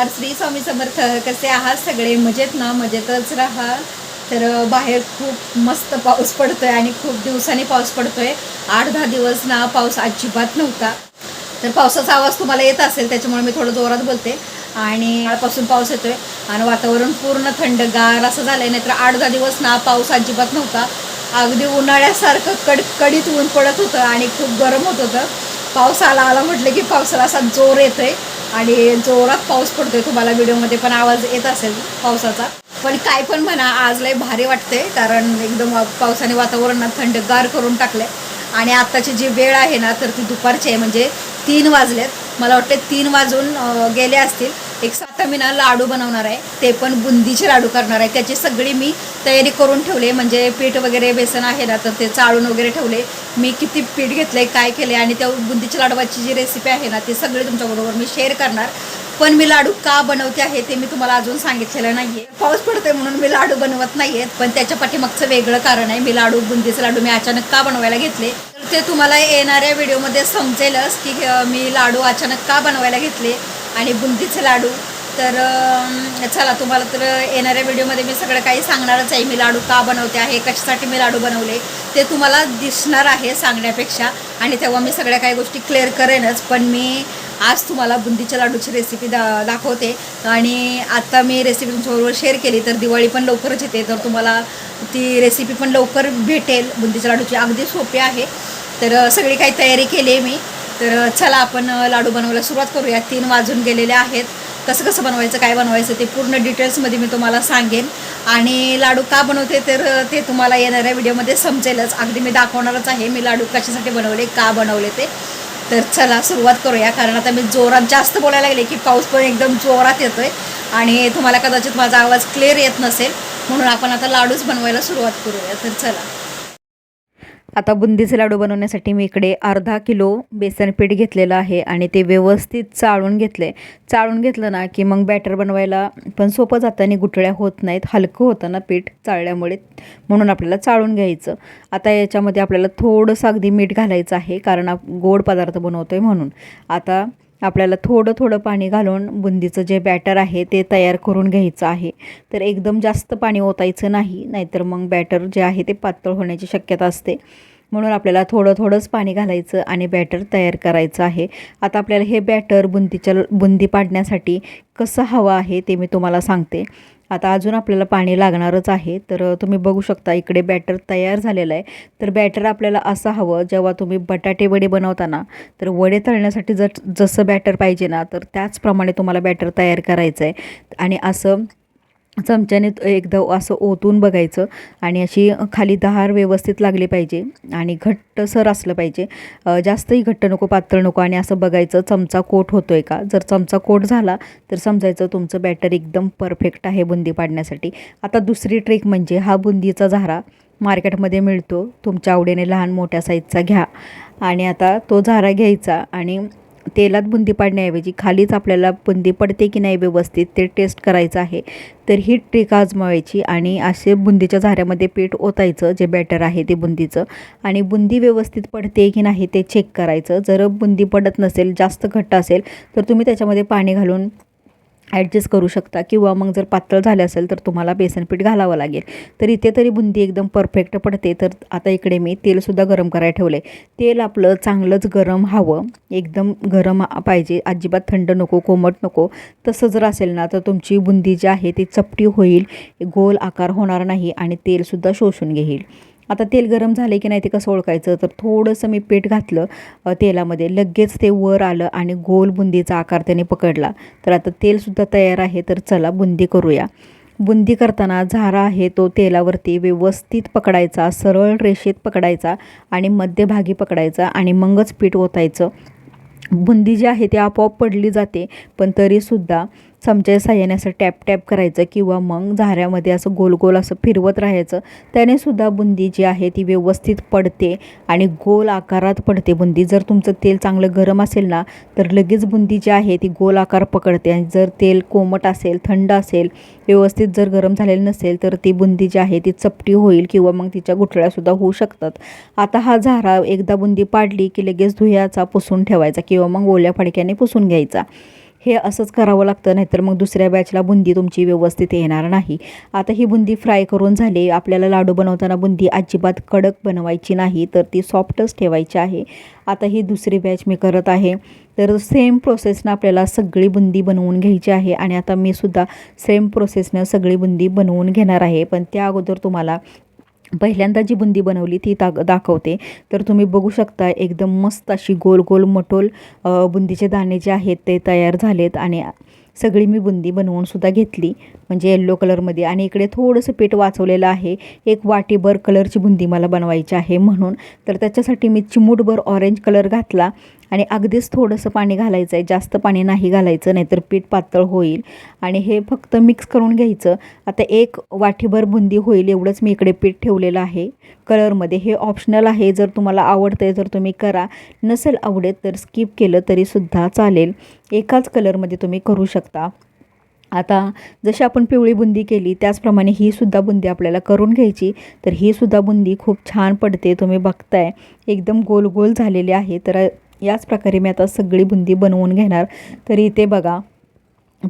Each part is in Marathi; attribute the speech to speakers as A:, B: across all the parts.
A: नमस्कार. श्री स्वामी समर्थ. कसे आहात सगळे? मजेत ना? मजेतच राहा. तर बाहेर खूप मस्त पाऊस पडतोय आणि खूप दिवसांनी पाऊस पडतोय. आठ दहा दिवस ना पाऊस अजिबात नव्हता. तर पावसाचा आवाज तुम्हाला येत असेल त्याच्यामुळे मी थोडं जोरात बोलते. आणि पासून पाऊस येतोय आणि वातावरण पूर्ण थंडगार असं झालंय. नाहीतर आठ दहा दिवस ना पाऊस अजिबात नव्हता. अगदी उन्हाळ्यासारखं कडकडीत ऊन पडत होतं आणि खूप गरम होत होतं. पाऊस आला आला म्हटलं की पावसाला असा जोर येतोय. आणि जोरात पाऊस पडतोय तुम्हाला व्हिडिओमध्ये पण आवाज येत असेल पावसाचा. पण काय पण म्हणा आज लय भारी वाटते कारण एकदम पावसाने वातावरणात थंडगार करून टाकले आणि आत्ताची जी वेळ आहे ना तर ती दुपारची आहे म्हणजे तीन वाजलेत. मला वाटते तीन वाजून गेले असतील. एक सात मी ना लाडू बनवणार आहे ते पण बुंदीचे लाडू करणार आहे. त्याची सगळी मी तयारी करून ठेवले म्हणजे पीठ वगैरे बेसन आहे ना तर ते चाळून वगैरे ठेवले. मी किती पीठ घेतले काय केले आणि त्या बुंदीच्या लाडवाची जी रेसिपी आहे ना ती सगळी तुमच्याबरोबर मी शेअर करणार. पण मी लाडू का बनवते आहे ते मी तुम्हाला अजून सांगितलेलं नाही आहे पाऊस पडतोय म्हणून मी लाडू बनवत नाही आहेत पण त्याच्या पाठीमागचं वेगळं कारण आहे मी लाडू बुंदीचे लाडू मी अचानक का बनवायला घेतले? तर ते तुम्हाला येणाऱ्या व्हिडिओमध्ये समजेलच की मी लाडू अचानक का बनवायला घेतले? आणि बुंदीचे लाडू. तर चला तुम्हाला तर येणाऱ्या व्हिडिओमध्ये मी सगळं काही सांगणारच आहे. मी लाडू का बनवते आहे? कशासाठी मी लाडू बनवले? ते तुम्हाला दिसणार आहे सांगण्यापेक्षा. आणि तेव्हा मी सगळ्या काही गोष्टी क्लिअर करेनच. पण मी आज तुम्हाला बुंदीच्या लाडूची रेसिपी दा दाखवते. आणि आत्ता मी रेसिपी तुमच्याबरोबर शेअर केली. तर दिवाळी पण लवकरच येते. तर तुम्हाला ती रेसिपी पण लवकर भेटेल. बुंदीच्या लाडूची. अगदी सोपी आहे. तर सगळी काही तयारी केली आहे मी. तर चला आपण लाडू बनवायला सुरुवात करूया. तीन वाजून गेलेले आहेत. कसं कसं बनवायचं काय बनवायचं ते पूर्ण डिटेल्समध्ये मी तुम्हाला सांगेन. आणि लाडू का बनवते तर ते तुम्हाला येणाऱ्या व्हिडिओमध्ये समजेलच. अगदी मी दाखवणारच आहे मी लाडू कशासाठी बनवले का बनवले ते. तर चला सुरुवात करूया कारण आता मी जोरात जास्त बोलायला लागले की पाऊस पण एकदम जोरात येतोय. आणि तुम्हाला कदाचित माझा आवाज क्लिअर येत नसेल. म्हणून आपण आता लाडूच बनवायला सुरुवात करूया. तर चला. आता बुंदीचे लाडू बनवण्यासाठी मी इकडे अर्धा किलो बेसन पीठ घेतलेलं आहे आणि ते व्यवस्थित चाळून घेतलं. आहे चाळून घेतलं ना की मग बॅटर बनवायला पण सोपं जातं आणि गुठळ्या होत नाहीत हलकं होतं ना पीठ चाळल्यामुळे. म्हणून आपल्याला चाळून घ्यायचं. आता याच्यामध्ये आपल्याला थोडंसं अगदी मीठ घालायचं आहे कारण आप गोड पदार्थ बनवतो आहे म्हणून. आता आपल्याला थोडं थोडं पाणी घालून बुंदीचं जे बॅटर आहे ते तयार करून घ्यायचं आहे. तर एकदम जास्त पाणी ओतायचं नाही नाहीतर मग बॅटर जे आहे ते पातळ होण्याची शक्यता असते. म्हणून आपल्याला थोडं थोडंच पाणी घालायचं आणि बॅटर तयार करायचं आहे. आता आपल्याला हे बॅटर बुंदीच्या बुंदी पाडण्यासाठी कसं हवं आहे ते मी तुम्हाला सांगते. आता अजून आपल्याला पाणी लागणारच आहे. तर तुम्ही बघू शकता इकडे बॅटर तयार झालेलं आहे. तर बॅटर आपल्याला असं हवं जेव्हा तुम्ही बटाटे वडे बनवताना तर वडे तळण्यासाठी जर जसं बॅटर पाहिजे ना तर त्याचप्रमाणे तुम्हाला बॅटर तयार करायचं आहे आणि असं चमच्याने एकदा असं ओतून बघायचं आणि अशी खाली दहार व्यवस्थित लागली पाहिजे आणि घट्टसर असलं पाहिजे. जास्तही घट्ट नको पातळ नको आणि असं बघायचं चमचा कोट होतो आहे का? जर चमचा कोट झाला तर समजायचं तुमचं बॅटर एकदम परफेक्ट आहे बुंदी पाडण्यासाठी. आता दुसरी ट्रिक म्हणजे हा बुंदीचा झारा मार्केटमध्ये मिळतो. तुमच्या आवडीने लहान मोठ्या साईजचा घ्या आणि आता तो झारा घ्यायचा आणि तेलात बुंदी पाडण्याऐवजी खालीच आपल्याला बुंदी पडते की नाही व्यवस्थित ते टेस्ट करायचं आहे. तर ही ट्रिक आजमावायची आणि असे बुंदीच्या झाऱ्यामध्ये पीठ ओतायचं जे बॅटर आहे ते बुंदीचं आणि बुंदी व्यवस्थित पडते की नाही ते चेक करायचं. जर बुंदी पडत नसेल जास्त घट्ट असेल तर तुम्ही त्याच्यामध्ये पाणी घालून ॲडजस्ट करू शकता किंवा मग जर पातळ झाले असेल तर तुम्हाला बेसनपीठ घालावं लागेल. तर इथे तरी बुंदी एकदम परफेक्ट पडते. तर आता इकडे मी तेलसुद्धा गरम करायला ठेवलं आहे तेल आपलं चांगलंच गरम हवं. एकदम गरम पाहिजे. अजिबात थंड नको कोमट नको. तसं जर असेल ना तर तुमची बुंदी जी आहे ती चपटी होईल. गोल आकार होणार नाही आणि तेलसुद्धा शोषून घेईल. आता तेल गरम झाले की नाही ते कसं ओळखायचं? तर थोडंसं मी पीठ घातलं तेलामध्ये. लगेच ते वर आलं आणि गोल बुंदीचा आकार त्याने पकडला. तर आता तेलसुद्धा तयार आहे तर चला बुंदी करूया. बुंदी करताना झारा आहे तो तेलावरती व्यवस्थित पकडायचा सरळ रेषेत पकडायचा आणि मध्यभागी पकडायचा आणि मगच पीठ ओतायचं. बुंदी जी आहे ती आपोआप पडली जाते पण तरीसुद्धा चमच्या साह्याने असं टॅप टॅप करायचं किंवा मग झाऱ्यामध्ये असं गोल गोल असं फिरवत राहायचं. त्याने सुद्धा बुंदी जी आहे ती व्यवस्थित पडते आणि गोल आकारात पडते बुंदी. जर तुमचं तेल चांगलं गरम असेल ना तर लगेच बुंदी जी आहे ती गोल आकार पकडते आणि जर तेल कोमट असेल थंड असेल व्यवस्थित जर गरम झालेलं नसेल तर ती बुंदी जी आहे ती चपटी होईल किंवा मग तिच्या गुठळ्यासुद्धा होऊ शकतात. आता हा झारा एकदा बुंदी पाडली की लगेच धुयाचा पुसून ठेवायचा किंवा मग ओल्या फडक्याने पुसून घ्यायचा. हे असंच करावं लागतं नाहीतर मग दुसऱ्या बॅचला बुंदी तुमची व्यवस्थित येणार नाही. आता ही बुंदी फ्राय करून झाली आपल्याला लाडू बनवताना बुंदी अजिबात कडक बनवायची नाही तर ती सॉफ्टच ठेवायची आहे. आता ही दुसरी बॅच मी करत आहे. तर सेम प्रोसेसनं आपल्याला सगळी बुंदी बनवून घ्यायची आहे आणि आता मी सुद्धा सेम प्रोसेसनं सगळी बुंदी बनवून घेणार आहे. पण त्या अगोदर तुम्हाला पहिल्यांदा जी बुंदी बनवली ती ताक दाखवते. तर तुम्ही बघू शकता एकदम मस्त अशी गोल गोल मटोल बुंदीचे दाणे जे आहेत ते तयार झालेत. आणि सगळी मी बुंदी बनवून सुद्धा घेतली. म्हणजे येल्लो कलरमध्ये आणि इकडे थोडंसं पीठ वाचवलेलं आहे. एक वाटीभर कलरची बुंदी मला बनवायची आहे म्हणून. तर त्याच्यासाठी मी चिमूटभर ऑरेंज कलर घातला. आणि अगदीच थोडंसं पाणी घालायचं आहे. जास्त पाणी नाही घालायचं नाहीतर पीठ पातळ होईल. आणि हे फक्त मिक्स करून घ्यायचं. आता एक वाटीभर बुंदी होईल एवढंच मी इकडे पीठ ठेवलेलं आहे. कलरमध्ये हे ऑप्शनल आहे. जर तुम्हाला आवडतं आहे जर तुम्ही करा. नसेल आवडेल तर स्किप केलं तरीसुद्धा चालेल. एकाच कलरमध्ये तुम्ही करू शकता. आता जशी आपण पिवळी बुंदी केली त्याचप्रमाणे ही सुद्धा बुंदी आपल्याला करून घ्यायची. तर ही सुद्धा बुंदी खूप छान पडते तुम्ही बघताय. एकदम गोल गोल झालेली आहे. तर याच प्रकारे मी आता सगळी बुंदी बनवून घेणार. तर इथे बघा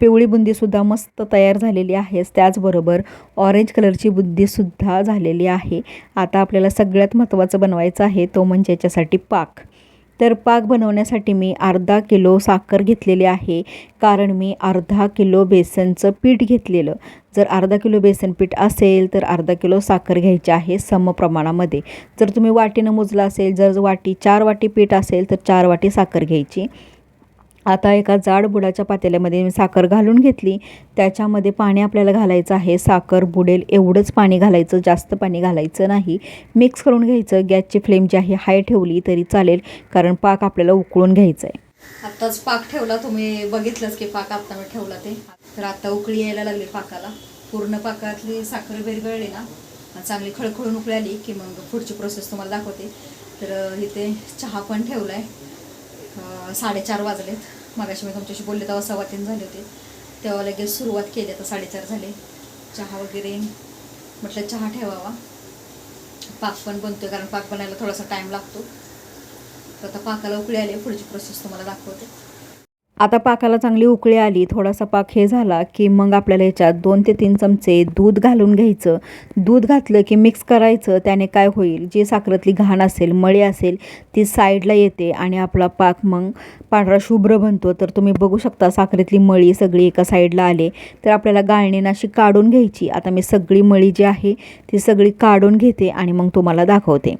A: पिवळी बुंदीसुद्धा मस्त तयार झालेली आहेच त्याचबरोबर ऑरेंज कलरची बुंदीसुद्धा झालेली आहे. आता आपल्याला सगळ्यात महत्त्वाचं बनवायचं आहे तो म्हणजे याच्यासाठी पाक. तर पाक बनवण्यासाठी मी अर्धा किलो साखर घेतलेली आहे. कारण मी अर्धा किलो बेसनचं पीठ घेतलेलं. जर अर्धा किलो बेसन पीठ असेल तर अर्धा किलो साखर घ्यायची आहे सम प्रमाणामध्ये. जर तुम्ही वाटीनं मोजलं असेल जर वाटी चार वाटी पीठ असेल तर चार वाटी साखर घ्यायची. आता एका जाड बुडाच्या पातेल्यामध्ये मी साखर घालून घेतली. त्याच्यामध्ये पाणी आपल्याला घालायचं आहे. साखर बुडेल एवढंच पाणी घालायचं जास्त पाणी घालायचं नाही. मिक्स करून घ्यायचं. गॅसची फ्लेम जी आहे हाय ठेवली तरी चालेल कारण पाक आपल्याला उकळून घ्यायचं आहे आत्ताच पाक ठेवला. तुम्ही बघितलंच की पाक आता मी ठेवला ते. तर आता उकळी यायला लागली पाकाला. पूर्ण पाकातली साखर विरघळली ना. चांगली खळखळून उकळी आली की मग पुढची प्रोसेस तुम्हाला दाखवते. तर इथे चहा पण ठेवला आहे साडेचार वाजलेत. मगाशी मी तुमच्याशी बोलले तेव्हा सव्वा तीन झाले होते. तेव्हा लगेच सुरुवात केली आता साडेचार झाले. चहा वगैरे म्हटलं चहा ठेवावा. पाक पण बनतोय कारण पाक बनायला थोडासा टाईम लागतो. तर आता पाकाला उकळी आली पुढची प्रोसेस तुम्हाला दाखवते. आता पाकाला चांगली उकळी आली थोडासा पाक हे झाला की मग आपल्याला याच्यात दोन ते तीन चमचे दूध घालून घ्यायचं. दूध घातलं की मिक्स करायचं त्याने काय होईल? जी साखरेतली घाण असेल मळी असेल ती साईडला येते आणि आपला पाक मग पांढरा शुभ्र बनतो. तर तुम्ही बघू शकता साखरेतली मळी सगळी एका साईडला आले. तर आपल्याला गाळणीनं अशी काढून घ्यायची. आता मी सगळी मळी जी आहे ती सगळी काढून घेते आणि मग तुम्हाला दाखवते.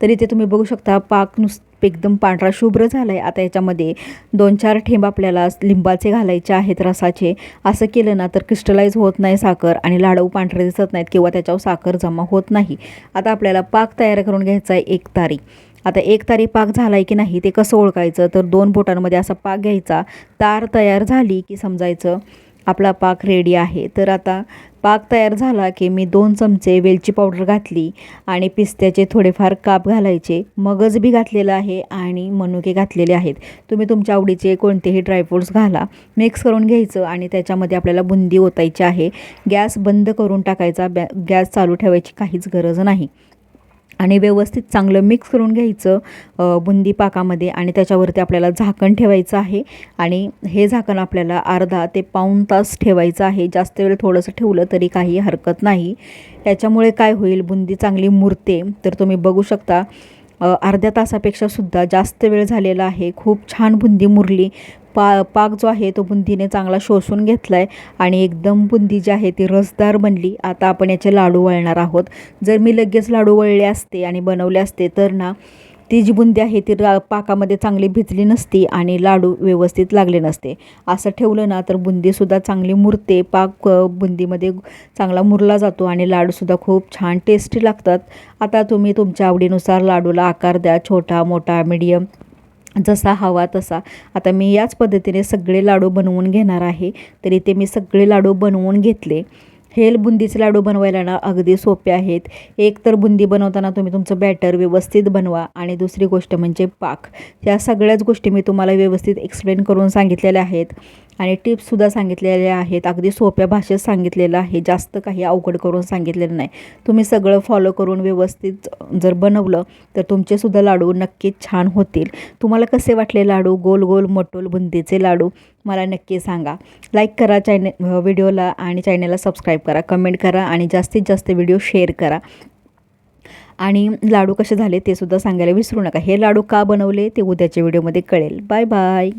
A: तर इथे तुम्ही बघू शकता पाक नुस एकदम पांढरा शुभ्र झाला आहे आता याच्यामध्ये दोन चार ठेंब आपल्याला लिंबाचे घालायचे आहेत रसाचे. असं केलं ना तर क्रिस्टलाइज होत नाही साखर आणि लाडू पांढरे दिसत नाहीत किंवा त्याच्यावर साखर जमा होत नाही. आता आपल्याला पाक तयार करून घ्यायचा आहे एक तारी. आता एक तारी पाक झाला आहे की नाही ते कसं ओळखायचं? तर दोन बोटांमध्ये असा पाक घ्यायचा. तार तयार झाली की समजायचं. आपला पाक रेडी आहे. तर आता पाक तयार झाला की मी दोन चमचे वेलची पावडर घातली आणि पिस्त्याचे थोडेफार काप घालायचे. मगज बी घातलेलं आहे आणि मनुके घातलेले आहेत. तुम्ही तुमच्या आवडीचे कोणतेही ड्रायफ्रूट्स घाला. मिक्स करून घ्यायचं आणि त्याच्यामध्ये आपल्याला बुंदी ओतायची आहे. गॅस बंद करून टाकायचा. बॅ गॅस चालू ठेवायची काहीच गरज नाही. आणि व्यवस्थित चांगलं मिक्स करून घ्यायचं बुंदी पाकामध्ये आणि त्याच्यावरती आपल्याला झाकण ठेवायचं आहे. आणि हे झाकण आपल्याला अर्धा ते पाऊण तास ठेवायचं आहे. जास्त वेळ थोडंसं ठेवलं तरी काही हरकत नाही. याच्यामुळे काय होईल? बुंदी चांगली मुरते. तर तुम्ही बघू शकता अर्ध्या तासापेक्षा सुद्धा जास्त वेळ झालेला आहे. खूप छान बुंदी मुरली. पा पाक जो आहे तो बुंदीने चांगला शोषून घेतला आहे आणि एकदम बुंदी जी आहे ती रसदार बनली. आता आपण याचे लाडू वळणार आहोत. जर मी लगेच लाडू वळले असते आणि बनवले असते तर ना ती जी बुंदी आहे ती रा पाकामध्ये चांगली भिजली नसती आणि लाडू व्यवस्थित लागले नसते. असं ठेवलं ना तर बुंदीसुद्धा चांगली मुरते. पाक बुंदीमध्ये चांगला मुरला जातो आणि लाडूसुद्धा खूप छान टेस्टी लागतात. आता तुम्ही तुमच्या आवडीनुसार लाडूला आकार द्या छोटा मोठा मिडियम जसा हवा तसा. आता मी याच पद्धतीने सगळे लाडू बनवून घेणार आहे. तर इथे मी सगळे लाडू बनवून घेतले. हेल बुंदीचे लाडू बनवायला ना अगदी सोपे आहेत. एक तर बुंदी बनवताना तुम्ही तुमचं बॅटर व्यवस्थित बनवा आणि दुसरी गोष्ट म्हणजे पाक. या सगळ्याच गोष्टी मी तुम्हाला व्यवस्थित एक्सप्लेन करून सांगितलेल्या आहेत. आणि टिप्ससुद्धा सांगितलेल्या आहेत. अगदी सोप्या भाषेत सांगितलेलं आहे. जास्त काही अवघड करून सांगितलेलं नाही. तुम्ही सगळं फॉलो करून व्यवस्थित जर बनवलं तर तुमचेसुद्धा लाडू नक्कीच छान होतील. तुम्हाला कसे वाटले लाडू? गोल गोल मटोल बुंदीचे लाडू.
B: मला नक्की सांगा. लाईक करा चॅने व्हिडिओला आणि चॅनेलला सबस्क्राईब करा. कमेंट करा आणि जास्तीत जास्त व्हिडिओ शेअर करा. आणि लाडू कसे झाले ते सुद्धा सांगायला विसरू नका. हे लाडू का बनवले ते उद्याच्या व्हिडिओमध्ये कळेल. Bye bye